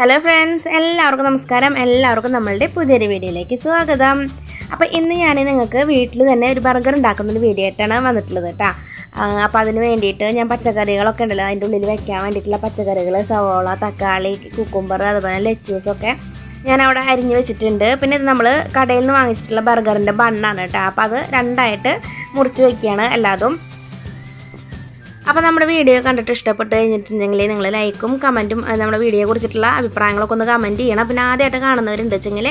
Hello friends എല്ലാവർക്കും നമസ്കാരം. എല്ലാവർക്കും നമ്മളുടെ പുതിയൊരു വീഡിയോയിലേക്ക് സ്വാഗതം. അപ്പോൾ ഇന്ന് ഞാൻ നിങ്ങൾക്ക് വീട്ടിൽ തന്നെ ഒരു ബർഗർ ഉണ്ടാക്കുന്ന ഒരു വീഡിയോ ആയിട്ടാണ് വന്നിട്ടുള്ളത് കേട്ടോ. അപ്പോൾ അതിന് വേണ്ടിയിട്ട് ഞാൻ പച്ചക്കറികളൊക്കെ ഉണ്ടല്ലോ അതിന്റെ ഉള്ളിൽ വെക്കാൻ വേണ്ടിയിട്ടുള്ള പച്ചക്കറികൾ സവോള തക്കാളി കുക്കുംബർ അതുപോലെ ലെച്ചൂസൊക്കെ ഞാൻ അവിടെ അരിഞ്ഞ് വെച്ചിട്ടുണ്ട്. പിന്നെ ഇത് നമ്മൾ കടയിൽ നിന്ന് വാങ്ങിച്ചിട്ടുള്ള ബർഗറിന്റെ ബണ്ണാണ് കേട്ടോ. അപ്പോൾ അത് രണ്ടായിട്ട് മുറിച്ച് വയ്ക്കുകയാണ് എല്ലാതും. അപ്പോൾ നമ്മുടെ വീഡിയോ കണ്ടിട്ട് ഇഷ്ടപ്പെട്ട് കഴിഞ്ഞിട്ടുണ്ടെങ്കിൽ നിങ്ങൾ ലൈക്കും കമന്റും നമ്മുടെ വീഡിയോയെ കുറിച്ചിട്ടുള്ള അഭിപ്രായങ്ങളൊക്കെ ഒന്ന് കമന്റ് ചെയ്യണം. പിന്നെ ആദ്യമായിട്ട് കാണുന്നവരുണ്ട് വെച്ചെങ്കിൽ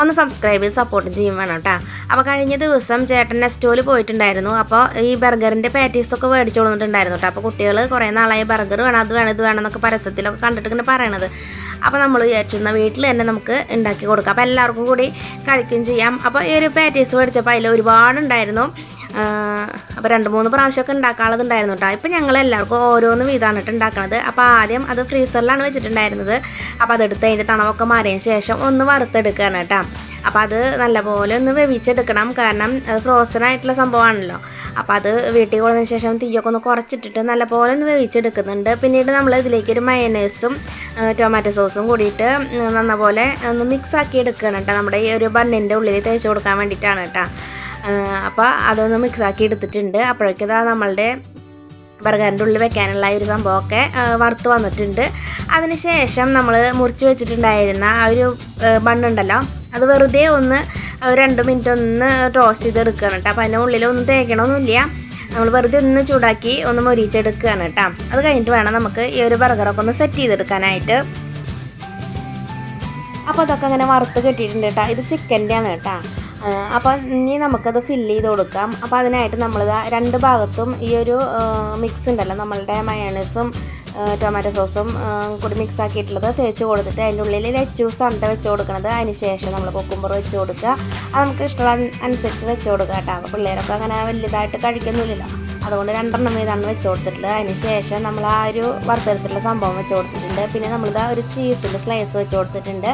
ഒന്ന് സബ്സ്ക്രൈബ് ചെയ്ത് സപ്പോർട്ട് ചെയ്യും വേണം കേട്ടോ. അപ്പോൾ കഴിഞ്ഞ ദിവസം ചേട്ടൻ നെസ്റ്റോയിൽ പോയിട്ടുണ്ടായിരുന്നു. അപ്പോൾ ഈ ബർഗറിന്റെ പാറ്റീസൊക്കെ മേടിച്ചു കൊടുത്തിട്ടുണ്ടായിരുന്നു കേട്ടോ. അപ്പോൾ കുട്ടികൾ കുറേ നാളായി ബർഗർ വേണം അത് വേണം ഇത് വേണം എന്നൊക്കെ പരസ്യത്തിലൊക്കെ കണ്ടിട്ട് ഇങ്ങനെ പറയണത്. അപ്പോൾ നമ്മൾ വിചാരിച്ചിരുന്ന വീട്ടിൽ തന്നെ നമുക്ക് ഉണ്ടാക്കി കൊടുക്കാം. അപ്പോൾ എല്ലാവർക്കും കൂടി കഴിക്കുകയും ചെയ്യാം. അപ്പോൾ ഈ ഒരു പാറ്റീസ് മേടിച്ചപ്പോൾ അതിൽ ഒരുപാടുണ്ടായിരുന്നു. അപ്പോൾ രണ്ട് മൂന്ന് പ്രാവശ്യമൊക്കെ ഉണ്ടാക്കാനുള്ളത് ഉണ്ടായിരുന്നു കേട്ടോ ഇപ്പം ഞങ്ങൾ എല്ലാവർക്കും ഓരോന്ന് വീതാണ് ഇട്ട് ഉണ്ടാക്കണത്. അപ്പോൾ ആദ്യം അത് ഫ്രീസറിലാണ് വെച്ചിട്ടുണ്ടായിരുന്നത്. അപ്പോൾ അതെടുത്ത് അതിന്റെ തണവൊക്കെ മാറിയതിന് ശേഷം ഒന്ന് വറുത്തെടുക്കുകയാണ് കേട്ടോ അപ്പോൾ അത് നല്ലപോലെ ഒന്ന് വേവിച്ചെടുക്കണം. കാരണം അത് ഫ്രോസൺ ആയിട്ടുള്ള സംഭവമാണല്ലോ. അപ്പോൾ അത് വീട്ടിൽ കൊണ്ടതിന് ശേഷം തീയൊക്കെ ഒന്ന് കുറച്ചിട്ടിട്ട് നല്ലപോലെ ഒന്ന് വേവിച്ചെടുക്കുന്നുണ്ട്. പിന്നീട് നമ്മൾ ഇതിലേക്ക് ഒരു മയനേഴ്സും ടൊമാറ്റോ സോസും കൂടിയിട്ട് നന്നപോലെ ഒന്ന് മിക്സ് ആക്കി എടുക്കുകയാണ് കേട്ടോ നമ്മുടെ ഈ ഒരു ബണ്ണിന്റെ ഉള്ളിൽ തേച്ച് കൊടുക്കാൻ വേണ്ടിയിട്ടാണ് കേട്ടോ അപ്പോൾ അതൊന്ന് മിക്സാക്കി എടുത്തിട്ടുണ്ട്. അപ്പോഴേക്കും നമ്മളുടെ ബർഗറിന്റെ ഉള്ളിൽ വെക്കാനുള്ള ഒരു സംഭവമൊക്കെ വറുത്ത് വന്നിട്ടുണ്ട്. അതിനുശേഷം നമ്മൾ മുറിച്ച് വെച്ചിട്ടുണ്ടായിരുന്ന ആ ഒരു ബണ്ണുണ്ടല്ലോ അത് വെറുതെ ഒന്ന് രണ്ട് മിനിറ്റ് ഒന്ന് ടോസ്റ്റ് ചെയ്തെടുക്കുകയാണ് കേട്ടോ. അപ്പോൾ അതിന്റെ ഉള്ളിൽ ഒന്നും തേക്കണമൊന്നുമില്ല. നമ്മൾ വെറുതെ ഒന്ന് ചൂടാക്കി ഒന്ന് മൊരിച്ചെടുക്കുകയാണ് കേട്ടോ. അത് കഴിഞ്ഞിട്ട് വേണം നമുക്ക് ഈ ഒരു ബർഗറൊക്കെ ഒന്ന് സെറ്റ് ചെയ്തെടുക്കാനായിട്ട്. അപ്പോൾ അതൊക്കെ അങ്ങനെ വറുത്ത് കെട്ടിയിട്ടുണ്ട് കേട്ടോ. ഇത് ചിക്കന്റെയാണ് കേട്ടോ. അപ്പോൾ ഇനി നമുക്കത് ഫില്ല് ചെയ്ത് കൊടുക്കാം. അപ്പോൾ അതിനായിട്ട് നമ്മൾ രണ്ട് ഭാഗത്തും ഈ ഒരു മിക്സ് ഉണ്ടല്ലോ. നമ്മളുടെ മയണസും ടൊമാറ്റോ സോസും കൂടി മിക്സ് ആക്കിയിട്ടുള്ളത് തേച്ച് കൊടുത്തിട്ട് അതിന്റെ ഉള്ളിൽ ലെച്ചൂസാണ് കേട്ടോ വെച്ച് കൊടുക്കുന്നത് അതിന് ശേഷം നമ്മൾ കൊക്കുമ്പർ വെച്ച് കൊടുക്കുക അത് നമുക്ക് ഇഷ്ടമുള്ള അനുസരിച്ച് വെച്ച് കൊടുക്കുക കേട്ടോ. പിള്ളേരൊക്കെ അങ്ങനെ വലുതായിട്ട് കഴിക്കുന്നില്ലല്ലോ. അതുകൊണ്ട് രണ്ടെണ്ണം വീതമാണ് വെച്ച് കൊടുത്തിട്ടുള്ളത്. അതിന് ശേഷം നമ്മൾ ആ ഒരു വറുത്തെടുത്തിട്ടുള്ള സംഭവം വെച്ച് കൊടുത്തിട്ടുണ്ട്. പിന്നെ നമ്മളിതാ ഒരു ചീസിന്റെ സ്ലൈസ് വെച്ച് കൊടുത്തിട്ടുണ്ട്.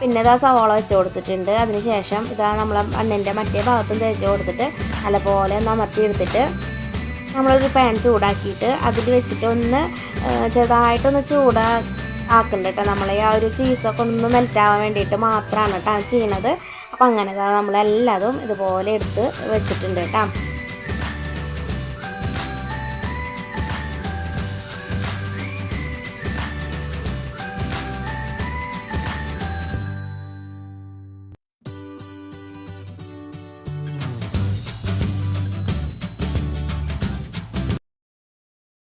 പിന്നെ ഇതാ സവാള വെച്ച് കൊടുത്തിട്ടുണ്ട്. അതിനുശേഷം ഇതാ നമ്മൾ മണ്ണിന്റെ മറ്റേ ഭാഗത്തും തേച്ച് കൊടുത്തിട്ട് നല്ലപോലെ ഒന്ന് അമർത്തി എടുത്തിട്ട് നമ്മളൊരു പാൻ ചൂടാക്കിയിട്ട് അതിൽ വെച്ചിട്ട് ഒന്ന് ചെറുതായിട്ടൊന്ന് ചൂടാ ആക്കുന്നുണ്ട് കേട്ടോ. നമ്മളെ ആ ഒരു ചീസൊക്കെ ഒന്ന് മെൽറ്റാവാൻ വേണ്ടിയിട്ട് മാത്രമാണ് കേട്ടോ ചെയ്യണത്. അപ്പം അങ്ങനെ നമ്മളെല്ലാതും ഇതുപോലെ എടുത്ത് വെച്ചിട്ടുണ്ട് കേട്ടോ.